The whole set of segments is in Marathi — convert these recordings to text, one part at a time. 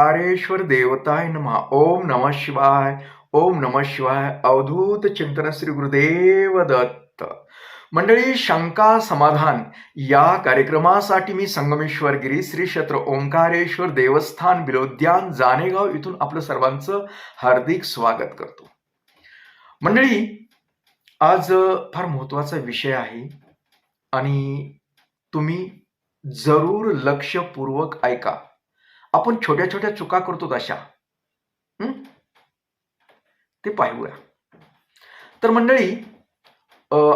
ओंकारेश्वर देवताय नमः। ओम नम शिवाय ओम नमः शिवाय। अवधूत चिंतन श्री गुरुदेव दत्त। मंडळी शंका समाधान। या कार्यक्रमासाठी मी संगमेश्वर गिरी श्री क्षेत्र ओंकारेश्वर देवस्थान बिलोद्यान जानेगाव इथून आपलं सर्वांचं हार्दिक स्वागत करतो। मंडळी आज फार महत्त्वाचा विषय आहे आणि तुम्ही जरूर लक्षपूर्वक ऐका। आपण छोट्या छोट्या चुका करतो अशा ते पाहूया. तर मंडळी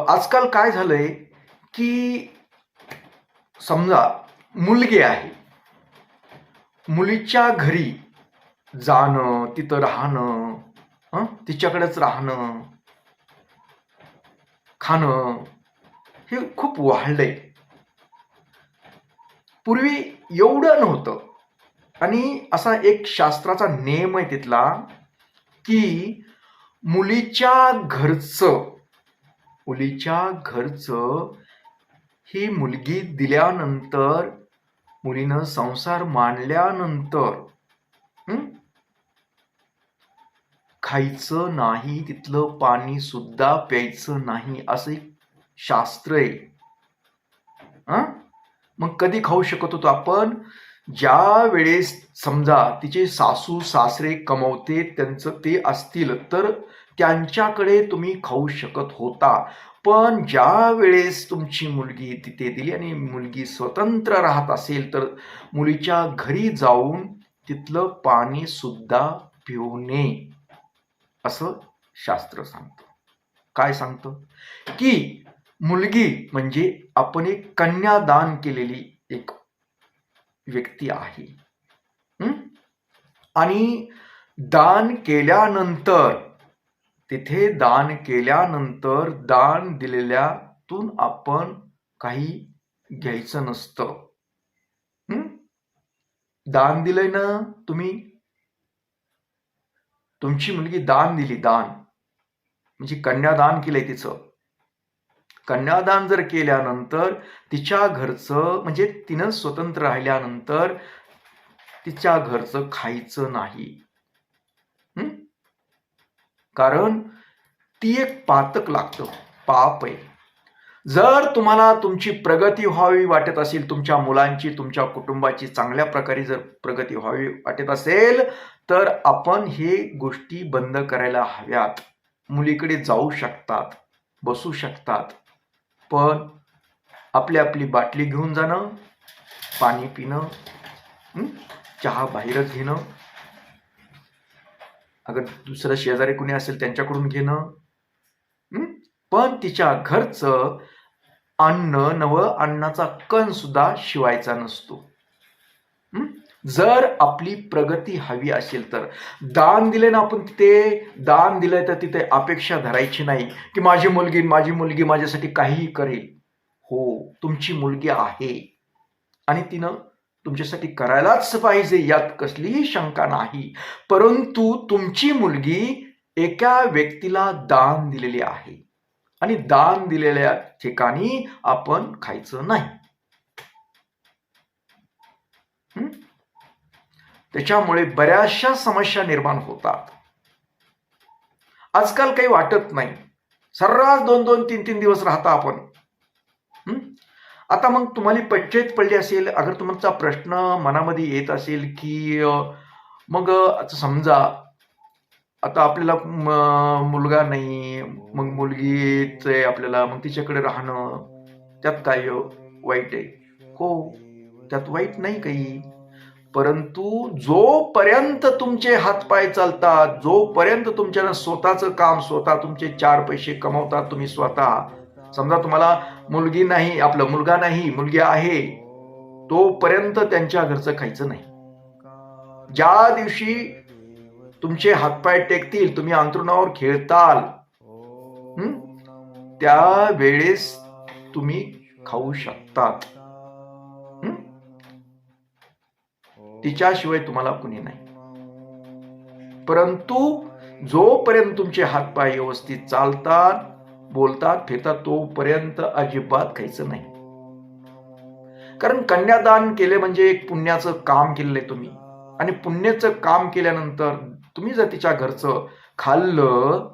आजकाल काय झालंय की समजा मुलगी आहे. मुलीच्या घरी जाणं तिथं राहणं तिच्याकडेच राहणं खाणं हे खूप वाढलंय. पूर्वी एवढं नव्हतं. आणि असा एक शास्त्राचा नियम आहे तिथला की मुलीच्या घरचं मुलीच्या घरचं ही मुलगी दिल्यानंतर मुलीनं संसार मांडल्यानंतर खायचं नाही तिथलं पाणी सुद्धा प्यायचं नाही असं एक शास्त्र आहे. मग कधी खाऊ शकत होतो आपण? ज्या वेळेस समजा तिचे सासू सासरे कमवते त्यांचं ते असतील तर त्यांच्याकडे तुम्ही खाऊ शकत होता. पण ज्या वेळेस तुमची मुलगी तिथे दिली आणि मुलगी स्वतंत्र राहत असेल तर मुलीच्या घरी जाऊन तिथलं पाणी सुद्धा पिऊ नये असं शास्त्र सांगतं. काय सांगतं? की मुलगी म्हणजे आपण एक कन्यादान केलेली एक व्यक्ती आहे. आणि दान केल्यानंतर तिथे दान केल्यानंतर दान दिलेल्यातून आपण काही घ्यायचं नसतं. दान दिलंय ना तुम्ही? तुमची मुलगी दान दिली दान. म्हणजे कन्यादान केलंय तिचं. कन्यादान जर केल्यानंतर तिच्या घरचं म्हणजे तिनं स्वतंत्र राहिल्यानंतर तिच्या घरचं खायचं नाही. कारण ती एक पातक लागतं. पाप आहे. जर तुम्हाला तुमची प्रगती व्हावी वाटत असेल तुमच्या मुलांची तुमच्या कुटुंबाची चांगल्या प्रकारे जर प्रगती व्हावी वाटत असेल तर आपण हे गोष्टी बंद करायला हव्यात. मुलीकडे जाऊ शकतात बसू शकतात. पण आपली आपली बाटली घेऊन जाणं पाणी पिणं चहा बाहेरच घेणं अगर दुसरं शेजारी कुणी असेल त्यांच्याकडून घेणं पण तिच्या घरचं अन्न नव अन्नाचा कण सुद्धा शिवायचा नसतो. जर आपली प्रगती हवी असेल तर. दान दिले ना आपण तिथे दान दिलंय तर तिथे अपेक्षा धरायची नाही की माझी मुलगी माझी मुलगी माझ्यासाठी काहीही करेल. हो तुमची मुलगी आहे. आणि तिनं तुमच्यासाठी करायलाच पाहिजे यात कसलीही शंका नाही. परंतु तुमची मुलगी एका व्यक्तीला दान दिलेली आहे. आणि दान दिलेल्या ठिकाणी आपण खायचं नाही. त्याच्यामुळे बऱ्याचशा समस्या निर्माण होतात. आजकाल काही वाटत नाही. सर्रास दोन दोन तीन तीन दिवस राहता आपण. आता मग तुम्हाला पंचायत पडली असेल अगर तुमचा प्रश्न मनामध्ये येत असेल की मग समजा आता आपल्याला मुलगा नाही मग मुलगीच आहे आपल्याला मग तिच्याकडे राहणं त्यात काय वाईट आहे? हो त्यात वाईट नाही काही. परंतु जोपर्यंत तुमचे हातपाय चालतात जोपर्यंत तुमच्या स्वतःचं काम स्वतः तुमचे चार पैसे कमवतात तुम्ही स्वतः समजा तुम्हाला मुलगी नाही आपलं मुलगा नाही मुलगी आहे तोपर्यंत त्यांच्या घरचं खायचं नाही. ज्या दिवशी तुमचे हातपाय टेकतील तुम्ही अंतरुणावर खेळताल त्या वेळेस तुम्ही खाऊ शकतात. तिच्याशिवाय तुम्हाला कुणी नाही. परंतु जोपर्यंत तुमचे हातपाय व्यवस्थित चालतात बोलतात फिरतात तोपर्यंत अजिबात खायचं नाही. कारण कन्यादान केले म्हणजे एक पुण्याचं काम केलेलं आहे तुम्ही. आणि पुण्याचं काम केल्यानंतर तुम्ही जर तिच्या घरचं खाल्लं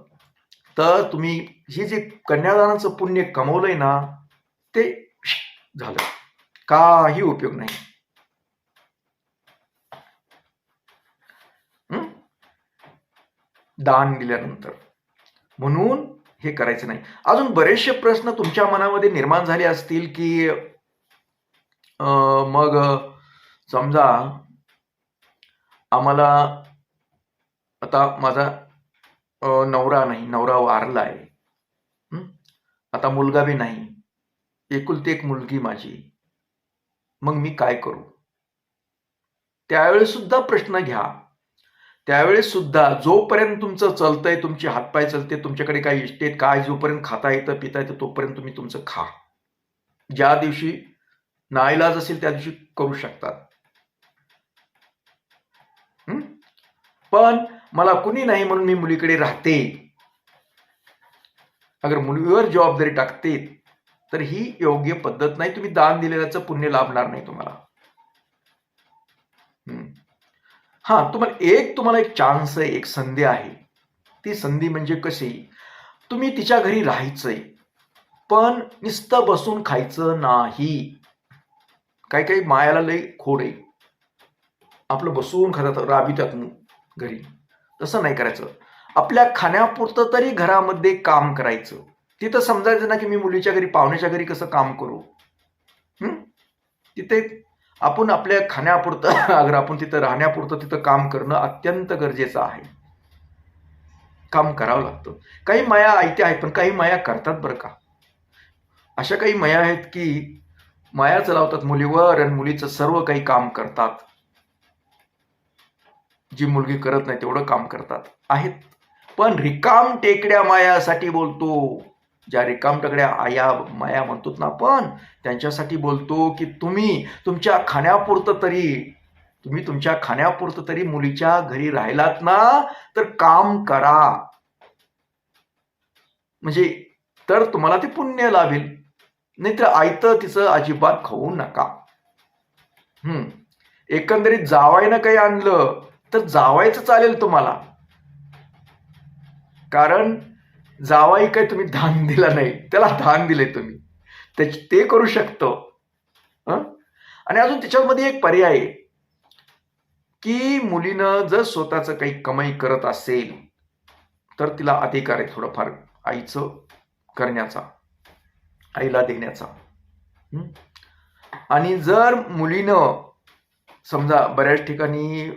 तर तुम्ही ही जे कन्यादानाचं पुण्य कमवलंय ना ते झालं. काही उपयोग नाही हं? दान दिल्यानंतर. म्हणून हे करायचं नाही. अजून बरेचसे प्रश्न तुमच्या मनामध्ये निर्माण झाले असतील की मग समजा आम्हाला आता माझा नवरा नाही नवरा वारला आहे आता मुलगा बी नाही. एकुलती एक मुलगी माझी. मग मी काय करू? त्यावेळेस सुद्धा प्रश्न घ्या. त्यावेळेस सुद्धा जोपर्यंत तुमचं चालतंय तुमचे हातपाय चलते तुमच्याकडे काही इष्टेत काय जोपर्यंत खाता येतं पिता येतं तोपर्यंत तुम्ही तुमचं खा. ज्या दिवशी नाईलाज असेल त्या दिवशी करू शकतात. पण मला कुणी नाही म्हणून मी मुलीकडे राहते. अगर मुलीवर जबाबदारी टाकते तर ही योग्य पद्धत नाही. तुम्ही दान दिलेल्याचं पुण्य लाभणार नाही तुम्हाला. हां तुम्हाला एक तुम्हाला एक चान्स आहे एक संधी आहे. ती संधी म्हणजे कशी? तुम्ही तिच्या घरी राहायचंय पण नुसतं बसून खायचं नाही. काही काही मायाला लय खोड आहे. आपलं बसून खातात राबितात घरी. तसं नाही करायचं. आपल्या खाण्यापुरतं तरी घरामध्ये काम करायचं. तिथं समजायचं ना की मी मुलीच्या घरी पाहुण्याच्या घरी कसं काम करू? तिथे आपण आपल्या खाण्यापुरतं अगर आपण तिथं राहण्यापुरतं तिथं काम करणं अत्यंत गरजेचं आहे. काम करावं लागतं. काही माया आयत्या आहेत पण काही माया करतात बरं का. अशा काही माया आहेत की माया चलावतात मुलीवर आणि मुलीचं सर्व काही काम करतात. जी मुलगी करत नाही तेवढं काम करतात. आहेत. पण रिकाम टेकड्या मायासाठी बोलतो. ज्या रिकाम टेकड्या आया माया म्हणतो ना आपण त्यांच्यासाठी बोलतो की तुम्ही तुमच्या खाण्यापुरतं तरी तुम्ही तुमच्या खाण्यापुरतं तरी मुलीच्या घरी राहिलात ना तर काम करा. म्हणजे तर तुम्हाला ते पुण्य लाभेल. नाहीतर आयतं तिचं अजिबात खाऊ नका. हम्म. एकंदरीत जावायनं काही आणलं तर जावायचं चालेल तुम्हाला. कारण जावाई काय तुम्ही दान दिला नाही त्याला दान दिले तुम्ही. त्याच- ते करू शकतो. आणि अजून त्याच्यामध्ये एक पर्याय आहे की मुलीनं जर स्वतःचं काही कमाई करत असेल तर तिला अधिकार आहे थोडंफार आईचं करण्याचा आईला देण्याचा. आणि जर मुलीनं समजा बऱ्याच ठिकाणी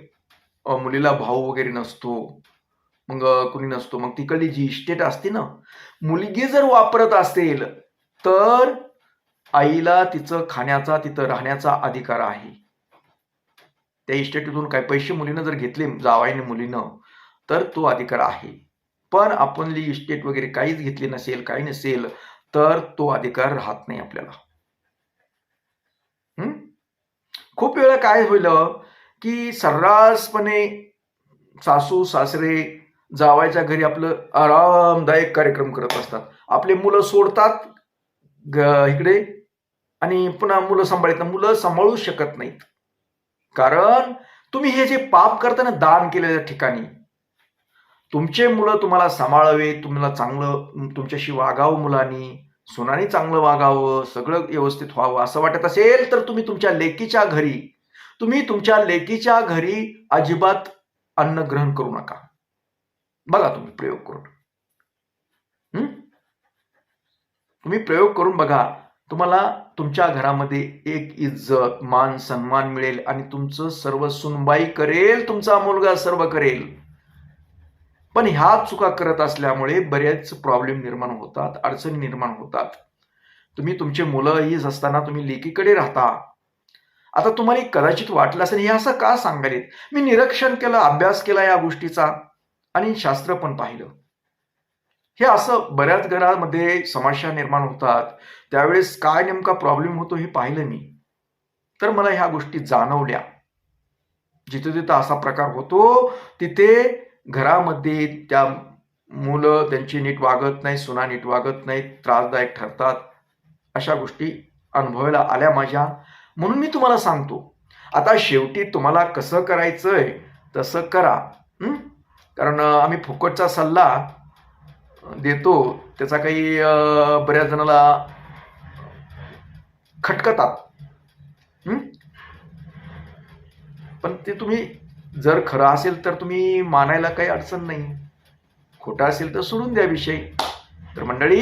मुलीला भाऊ वगैरे नसतो मग कुणी नसतो. मग तिकडली जी इस्टेट असते ना मुलगी जर वापरत असेल तर आईला तिचं खाण्याचा तिथं राहण्याचा अधिकार आहे. त्या इस्टेटीतून काही पैसे मुलीनं जर घेतले जावाईने मुलीनं तर तो अधिकार आहे. पण आपणली इस्टेट वगैरे काहीच घेतली नसेल काही नसेल तर तो अधिकार राहत नाही आपल्याला. खूप वेळा काय होईल की सर्रासपणे सासू सासरे जावायच्या घरी आपलं आरामदायक कार्यक्रम करत असतात. आपले मुलं सोडतात ग- इकडे आणि पुन्हा मुलं सांभाळतात मुलं सांभाळू शकत नाहीत. कारण तुम्ही हे जे पाप करताना दान केलेल्या ठिकाणी तुमचे मुलं तुम्हाला सांभाळावे तुम्हाला चांगलं तुमच्याशी वागावं मुलांनी सुनानी चांगलं वागावं सगळं व्यवस्थित व्हावं असं वाटत असेल तर तुम्ही तुमच्या लेकीच्या घरी तुम्ही तुमच्या लेकीच्या घरी अजिबात अन्न ग्रहण करू नका. बघा तुम्ही प्रयोग करून. तुम्ही प्रयोग करून बघा. तुम्हाला तुमच्या घरामध्ये एक इज्जत मान सन्मान मिळेल आणि तुमचं सर्व सुनबाई करेल तुमचा मुलगा सर्व करेल. पण ह्या चुका करत असल्यामुळे बरेच प्रॉब्लेम निर्माण होतात अडचणी निर्माण होतात. तुम्ही तुमचे मुलं ही असताना तुम्ही लेकीकडे राहता. आता तुम्हाला कदाचित वाटलं असेल हे असं का सांगायला मी निरीक्षण केलं अभ्यास केला या गोष्टीचा. आणि शास्त्र पण पाहिलं. हे असं बऱ्याच घरामध्ये समस्या निर्माण होतात. त्यावेळेस काय नेमका प्रॉब्लेम होतो हे पाहिलं मी. तर मला ह्या गोष्टी जाणवल्या. जिथे तिथं असा प्रकार होतो तिथे घरामध्ये त्या मुलं त्यांची नीट वागत नाही सुना नीट वागत नाही त्रासदायक ठरतात अशा गोष्टी अनुभवायला आल्या माझ्या. म्हणून मी तुम्हाला सांगतो आता शेवटी तुम्हाला कसं करायचंय तसं करा. कारण आम्ही फुकटचा सल्ला देतो. त्याचा काही बऱ्याच जणाला खटकतात. पण ते तुम्ही जर खरं असेल तर तुम्ही मानायला काही अडचण नाही. खोटा असेल तर सोडून द्या विषय. तर मंडळी